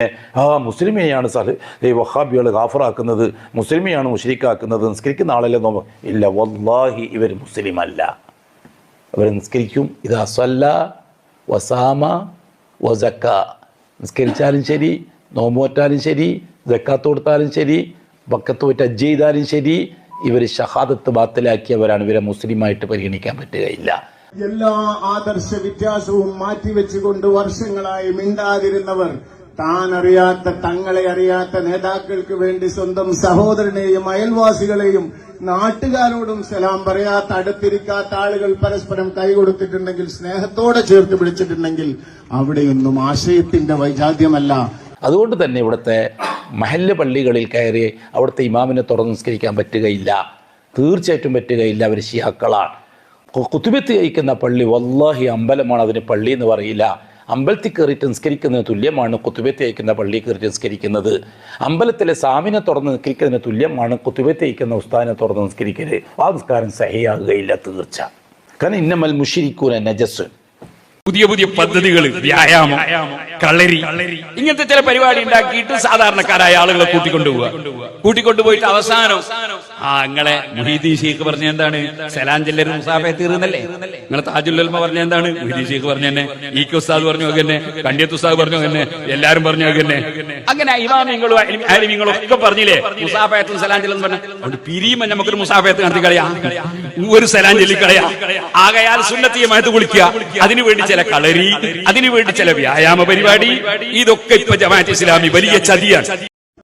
ആ മുസ്ലിമിനെയാണ് സാർ ഈ വഹാബികൾ ഗാഫറാക്കുന്നത് മുസ്ലിമിയാണ് മുഷരിക്കാക്കുന്നത് നിസ്കരിക്കുന്ന ആളല്ലേ നോമ്പ് ഇല്ല വല്ലാഹി ഇവർ മുസ്ലിം അല്ല അവർ നിസ്കരിക്കും ഇത് അസല്ല വസാമ വസക്ക. നിസ്കരിച്ചാലും ശരി നോമ്പോറ്റാലും ശരി ജക്കാത്ത് കൊടുത്താലും ശരി വക്കത്ത് പോയിട്ട് അജ്ജ് ചെയ്താലും ശരി ഇവർ ഷഹാദത്ത് ബാത്തിലാക്കിയവരാണ് ഇവരെ മുസ്ലിമായിട്ട് പരിഗണിക്കാൻ പറ്റുകയില്ല. എല്ലാ ആദർശ വ്യത്യാസവും മാറ്റിവെച്ചുകൊണ്ട് വർഷങ്ങളായി മിണ്ടാതിരുന്നവർ താൻ അറിയാത്ത തങ്ങളെ അറിയാത്ത നേതാക്കൾക്ക് വേണ്ടി സ്വന്തം സഹോദരനെയും അയൽവാസികളെയും നാട്ടുകാരോടും സലാം പറയാത്ത അടുത്തിരിക്കാത്ത ആളുകൾ പരസ്പരം കൈകൊടുത്തിട്ടുണ്ടെങ്കിൽ സ്നേഹത്തോടെ ചേർത്ത് പിടിച്ചിട്ടുണ്ടെങ്കിൽ അവിടെയൊന്നും ആശയത്തിന്റെ വൈജാത്യമല്ല അതുകൊണ്ട് തന്നെ ഇവിടുത്തെ മഹല്ല് പള്ളികളിൽ കയറി അവിടുത്തെ ഇമാമിനെ തുറന്ന് നിസ്കരിക്കാൻ പറ്റുകയില്ല. തീർച്ചയായിട്ടും പറ്റുകയില്ല അവർ ഷിയാക്കളാണ് കുത്തുബത്ത് കഴിക്കുന്ന പള്ളി വല്ലാഹി അമ്പലമാണ് അതിന് പള്ളി എന്ന് പറയില്ല. അമ്പലത്തിൽ കയറിയിട്ട് നിസ്കരിക്കുന്നതിന് തുല്യമാണ് കുത്തുബത്ത് അയക്കുന്ന പള്ളി കയറിയിട്ട് നിസ്കരിക്കുന്നത്. അമ്പലത്തിലെ സാമിനെ തുറന്ന് നിസ്കരിക്കുന്നതിന് തുല്യമാണ് കുത്തുബത്ത് അയക്കുന്ന ഉസ്താദിനെ തുറന്ന് നിസ്കരിക്കരുത് ആ നിസ്കാരം സഹിയാകുകയില്ല തീർച്ച. കാരണം ഇന്നമൽ മുഷിരിക്കൂന നജസ് പുതിയ പുതിയ പദ്ധതികൾ വ്യായാമം കളരി. ഇങ്ങനത്തെ ചില പരിപാടി ഉണ്ടാക്കിയിട്ട് സാധാരണക്കാരായ ആളുകളെ കൂട്ടിക്കൊണ്ടുപോവുക. കൂട്ടിക്കൊണ്ടുപോയിട്ട് അവസാനം ആ നിങ്ങളെ മുഹീദ്ദീൻ ഷെയ്ഖ് പറഞ്ഞ എന്താണ്? സലാം തീർന്നല്ലേ? നിങ്ങളെ താജുല്ലൽമ പറഞ്ഞ എന്താണ്? മുഹീദ്ദീൻ ഷെയ്ഖ് പറഞ്ഞ തന്നെ ഈ കെ ഉസ്താദ് പറഞ്ഞു തന്നെ കണ്ടിയത്ത് ഉസ്താദ് പറഞ്ഞു തന്നെ എല്ലാരും പറഞ്ഞു തന്നെ അങ്ങനെ ഇമാമിങ്ങളും ഒക്കെ പറഞ്ഞില്ലേ? മുസാഫയത്തും സലാം പറഞ്ഞു പിരിയുമ്പോ നമുക്കൊരു മുസാഫയത്ത് നടത്തി കളയാ. ഒരു സലാം കളയാ ആകയാൽ സുന്നത്തിയമായിട്ട് കുളിക്കുക അതിനുവേണ്ടി ചില കളരി അതിനുവേണ്ടി ചില വ്യായാമ പരിപാടി. ഇതൊക്കെ ഇപ്പൊ ജമാഅത്ത് ഇസ്ലാമി വലിയ ചതിയാണ്.